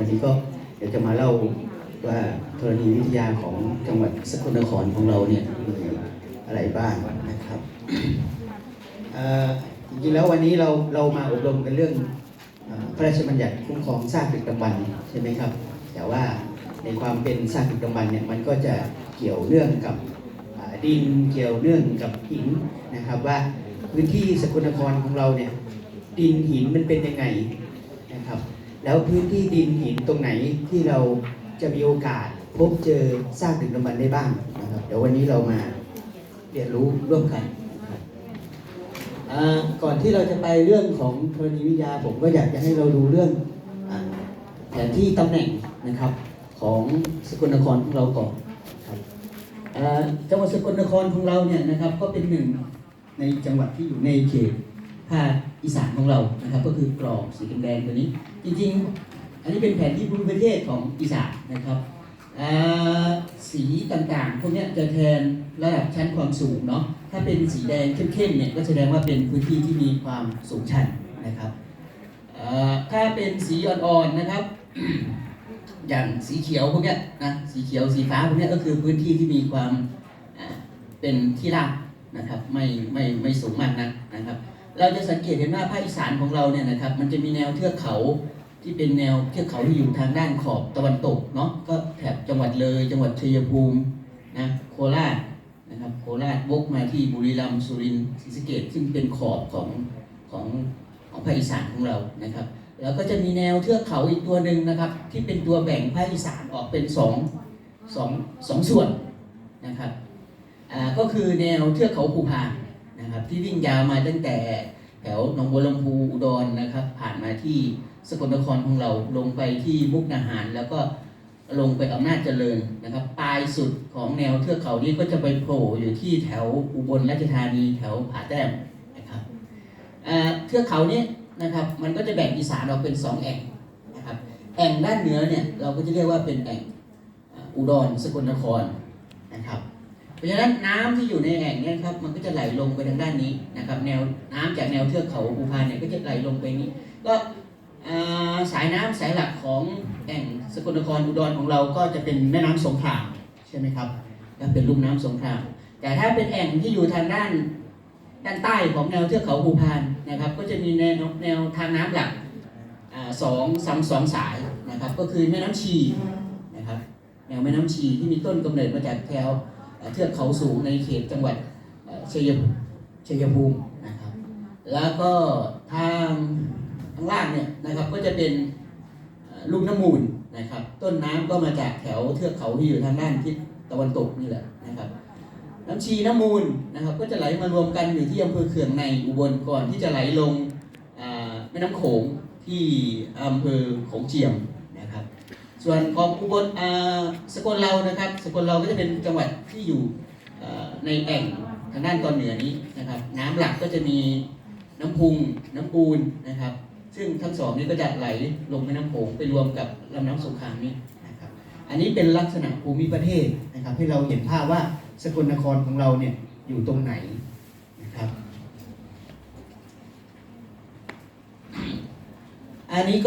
วันนี้ก็เดี๋ยวจะมาเล่าว่าธรณีวิทยาของจังหวัดสกลนครของเราเนี่ยมีอะไรบ้างนะครับจริงๆแล้ววันนี้เราเรามาอบรมกันเรื่องอพระราชบัญญัติคุ้มครองซากดึกดำบรรพ์ใช่ไหมครับ แต่ว่าในความเป็นซากดึกดำบรรพ์เนี่ยมันก็จะเกี่ยวเนื่องกับดินเกี่ยวเนื่องกับหินนะครับว่าพื้นที่สกลนครของเราเนี่ยดินหินมันเป็นยังไงนะครับ แล้วพื้นที่ดินหินตรงไหนที่เราจะมีโอกาส พบเจอซากดึกดำบรรได้บ้างนะครับเดี๋ยววันนี้เรามาเรียนรู้ร่วมกันก่อนที่เราจะไปเรื่องของธรณีวิทยาผมก็อยากจะให้เราดูเรื่องอแผนที่ตำแหน่งนะครับของสกลนครของเราก่อนจังหวัดสกลนครของเราเนี่ยนะครับก็เป็นหนึ่งในจังหวัดที่อยู่ในเขตภาค อีสานของเรานะครับ ก็คือกรอบสีแดงตัวนี้ จริงๆ อันนี้เป็นแผนที่ภูมิประเทศของอีสานนะครับสีต่างๆ พวกนี้จะแทนระดับชั้นความสูงเนาะถ้าเป็นสีแดงเข้มๆเนี่ยก็แสดงว่าเป็นพื้นที่ที่มีความสูงชันนะครับถ้าเป็นสีอ่อนๆนะครับ อย่างสีเขียวพวกนี้นะสีเขียวสีฟ้าพวกนี้ก็คือพื้นที่ที่มีความเป็นที่ราบนะครับไม่ไม่ไม่สูงมากนักนะครับ เราจะสังเกตเห็นว่าภาคอีสานของเราเนี่ยนะครับมันจะมีแนวเทือกเขาที่เป็นแนวเทือกเขาที่อยู่ทางด้านขอบตะวันตกเนาะก็แถบจังหวัดเลย จังหวัดชัยภูมินะโคราชนะครับโคราชวกมาที่บุรีรัมย์สุรินทร์ศรีสะเกษซึ่งเป็นขอบของของของภาคอีสานของเรานะครับ แล้วก็จะมีแนวเทือกเขาอีกตัวหนึ่งนะครับ ที่เป็นตัวแบ่งภาคอีสานออกเป็นสองสองสองส่วนนะครับอ่าก็คือแนวเทือกเขาภูพาน ที่วิ่งยาวมาตั้งแต่แถวหนองบัวลำพูอุดรนะครับ ผ่านมาที่สกลนครของเราลงไปที่มุกดาหาร แล้วก็ลงไปอำนาจเจริญนะครับ ปลายสุดของแนวเทือกเขานี้ก็จะไปโผล่อยู่ที่แถวอุบลราชธานีแถวผาแต้มนะครับเทือกเขานี้นะครับ มันก็จะแบ่งอีสานออกเป็นสองแอ่งนะครับแอ่งด้านเหนือเนี่ยเราก็จะเรียกว่าเป็นแอ่งอุดรสกลนครนะครับ เพราะฉะนั้นน้ำที่อยู่ในแอ่งเนี่ยครับมันก็จะไหลลงไปทางด้านนี้นะครับ แนวน้ำจากแนวเทือกเขาภูพานเนี่ยก็จะไหลลงไปนี้ ก็สายน้ำสายหลักของแอ่งสกลนครอุดรของเราก็จะเป็นแม่น้ำสงขลาใช่ไหมครับก็เป็นลุ่มน้ำสงขลาแต่ถ้าเป็นแอ่งที่อยู่ทางด้านด้านใต้ของแนวเทือกเขาภูพานนะครับ ก็จะมีแนวแนวทางน้ำหลักอสองสามสองสายนะครับ ก็คือแม่น้ำชีนะครับแนวแม่น้ำชีที่มีต้นกำเนิดมาจากแถว เทือกเขาสูงในเขตจังหวัดเชัยภูมิชัยภูมินะครับ แล้วก็ทางข้างล่างเนี่ยนะครับก็จะเป็นลุ่มน้ำมูลนะครับ ต้นน้ำก็มาจากแถวเทือกเขาที่อยู่ทางด้านทิศตะวันตกนี่แหละนะครับ น้ำชีน้ำมูลนะครับ ก็จะไหลมารวมกันอยู่ที่อำเภอเขื่องในอุบลก่อนที่จะไหลลงแม่น้ำโขงที่อำเภอโขงเจียม ส่วนของอุบลสกลเรานะครับสกลเราก็จะเป็นจังหวัดที่อยู่ในแอ่งทางด้านตอนเหนือนี้นะครับ น้ำหลักก็จะมีน้ำพุงน้ำปูนนะครับ ซึ่งทั้งสองนี้ก็จะไหลลงแม่น้ำโขงไปรวมกับลำน้ำสงครามนี้นะครับ อันนี้เป็นลักษณะภูมิประเทศนะครับ ให้เราเห็นภาพว่าสกลนครของเราเนี่ยอยู่ตรงไหนนะครับ อันนี้ก็